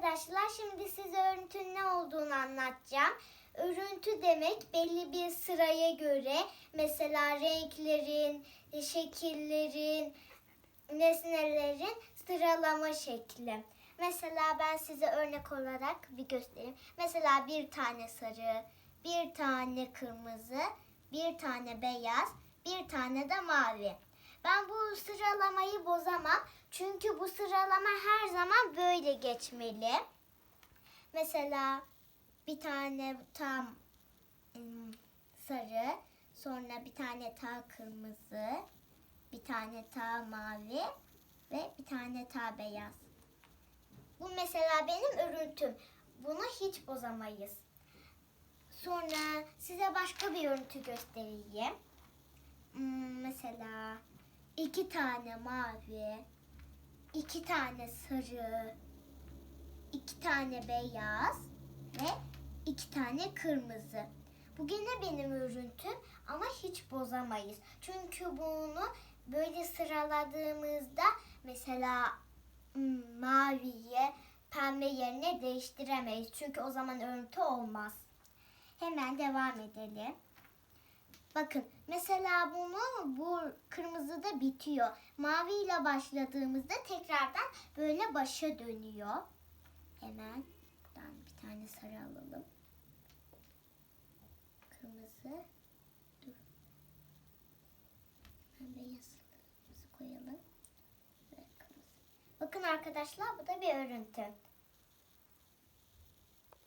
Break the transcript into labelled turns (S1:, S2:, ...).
S1: arkadaşlar şimdi size örüntünün ne olduğunu anlatacağım. Örüntü demek belli bir sıraya göre mesela renklerin, şekillerin, nesnelerin sıralama şekli. Mesela ben size örnek olarak bir göstereyim. Mesela bir tane sarı, bir tane kırmızı, bir tane beyaz, bir tane de mavi. Ben bu sıralamayı bozamam. Çünkü bu sıralama her zaman böyle geçmeli. Mesela bir tane tam ım, sarı, sonra bir tane ta kırmızı, bir tane ta mavi ve bir tane ta beyaz. Bu mesela benim örüntüm. Bunu hiç bozamayız. Sonra size başka bir örüntü göstereyim. Hmm, mesela iki tane mavi, iki tane sarı, iki tane beyaz ve iki tane kırmızı. Bu gene benim örüntüm ama hiç bozamayız. Çünkü bunu böyle sıraladığımızda mesela hmm, maviye pembe yerine değiştiremeyiz. Çünkü o zaman örüntü olmaz. Hemen devam edelim. Bakın mesela bunu bu kırmızıda bitiyor. Mavi ile başladığımızda tekrardan böyle başa dönüyor. Hemen buradan bir tane sarı alalım. Kırmızı. Dur. Hemen beyazımızı koyalım. Kırmızı. Bakın arkadaşlar bu da bir örüntü.